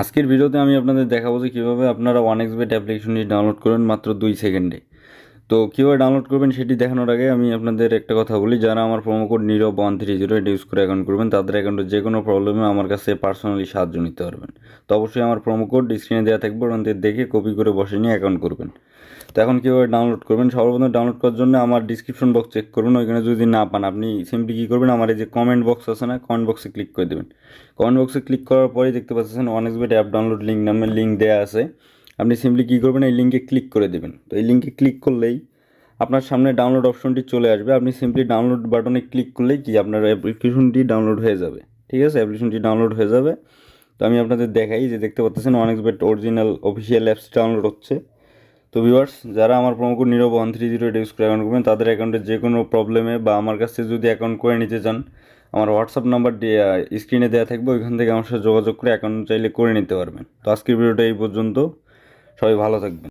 আজকের ভিডিওতে আমি আপনাদের দেখাবো যে কীভাবে আপনারা ওয়ান এক্স বেট অ্যাপ্লিকেশনটি ডাউনলোড করেন মাত্র দুই সেকেন্ডে। তো কীভাবে ডাউনলোড করবেন সেটি দেখানোর আগে আমি আপনাদের একটা কথা বলি। যারা আমার promo code Nirab one three zero এটা ইউজ করে অ্যাকাউন্ট করবেন, তাদের অ্যাকাউন্টে যে কোনো প্রবলেমে আমার কাছে পার্সোনালি সাহায্য নিতে পারবেন। তো অবশ্যই আমার প্রোমো কোড স্ক্রিনে দেওয়া থাকবে, ওখান থেকে দেখে কপি করে বসে নিয়ে অ্যাকাউন্ট করবেন। তো এখন কীভাবে ডাউনলোড করবেন? সর্বপ্রথম ডাউনলোড করার জন্য আমার ডিসক্রিপশন বক্স চেক করবেন। ওইখানে যদি না পান, আপনি সিম্পলি কী করবেন? আমার এই যে কমেন্ট বক্স আছে না কমেন্ট বক্সে ক্লিক করে দেবেন। কমেন্ট বক্সে ক্লিক করার পরেই দেখতে পাচ্ছেন one x bet app download link নামের লিঙ্ক দেওয়া আছে। আপনি সিম্পলি কী করবেন, এই লিঙ্কে ক্লিক করে দেবেন। তো এই লিঙ্কে ক্লিক করলেই আপনার সামনে ডাউনলোড অপশনটি চলে আসবে। আপনি সিম্পলি ডাউনলোড বাটনে ক্লিক করলেই কি আপনার অ্যাপ্লিকেশনটি ডাউনলোড হয়ে যাবে। ঠিক আছে? অ্যাপ্লিকেশনটি ডাউনলোড হয়ে যাবে। তো আমি আপনাদের দেখাই যে দেখতে পাচ্ছেন one x bet original official apps download হচ্ছে। তো ভিউয়ার্স যারা আমার code Nirab one three zero use করে অ্যাকাউন্ট করবেন তাদের অ্যাকাউন্টে যে কোনো প্রবলেমে বা আমার কাছ যদি অ্যাকাউন্ট করে নিতে চান, আমার হোয়াটসঅ্যাপ নাম্বার স্ক্রিনে দেওয়া থাকবে। ওইখান থেকে আমার সাথে যোগাযোগ করে অ্যাকাউন্ট চাইলে করে নিতে পারবেন। তো আজকের ভিডিওটা এই পর্যন্ত। সবাই ভালো থাকবেন।